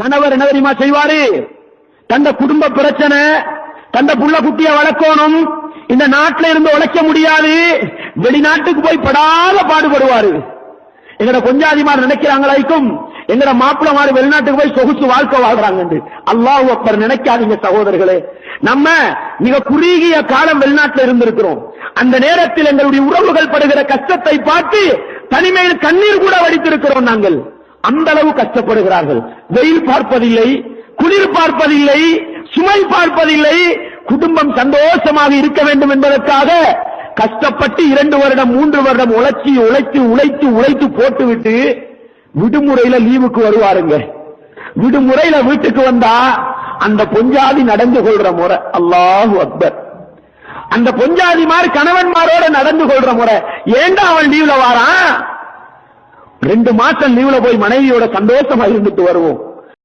கணவர் என்ன தெரியுமா செய்வாரு? தந்த குடும்ப பிரச்சனை தந்த புள்ள குட்டிய வளர்க்கணும். இந்த நாட்டில இருந்து உழைக்க முடியாது. வெளிநாட்டுக்கு போய் படாத பாடுபடுவாரு. எங்கட கொஞ்சாதிமார் நினைக்கிறாங்களாய்க்கும் எங்கட மாப்பிளமார் வெளிநாட்டுக்கு போய் சொகுசு வாழ்க்கை வாழ்றாங்க அல்லாஹ் அப்பர் நினைக்காதீங்க சகோதரர்களே. நம்ம மிக குறுகிய காலம் வெளிநாட்டில் இருந்திருக்கிறோம். அந்த நேரத்தில் எங்களுடைய உறவுகள் படுகிற கஷ்டத்தை பார்த்து தனிமையில் கண்ணீர் கூட வடித்திருக்கிறோம் நாங்கள். அந்த அளவு கஷ்டப்படுகிறார்கள். வெயில் பார்ப்பதில்லை குளிர் பார்ப்பதில்லை சுமை பார்ப்பதில்லை. குடும்பம் சந்தோஷமாக இருக்க வேண்டும் என்பதற்காக கஷ்டப்பட்டு இரண்டு வருடம் மூன்று வருடம் உழைச்சி உழைத்து உழைத்து உழைத்து போட்டுவிட்டு விடுமுறையில லீவுக்கு வருவாருங்க. விடுமுறையில வீட்டுக்கு வந்தா அந்த பொஞ்சாதி நடந்து கொள்ற முறை. அல்லாஹு அக்பர். அந்த பொஞ்சாதிமார் கணவன்மாரோட நடந்து கொள்ற முறை. ஏண்டா அவன் லீவ்ல வாரான்? ரெண்டு மாசம் லீவ்ல போய் மனைவியோட சந்தோஷமா இருந்துட்டு வருவோம்.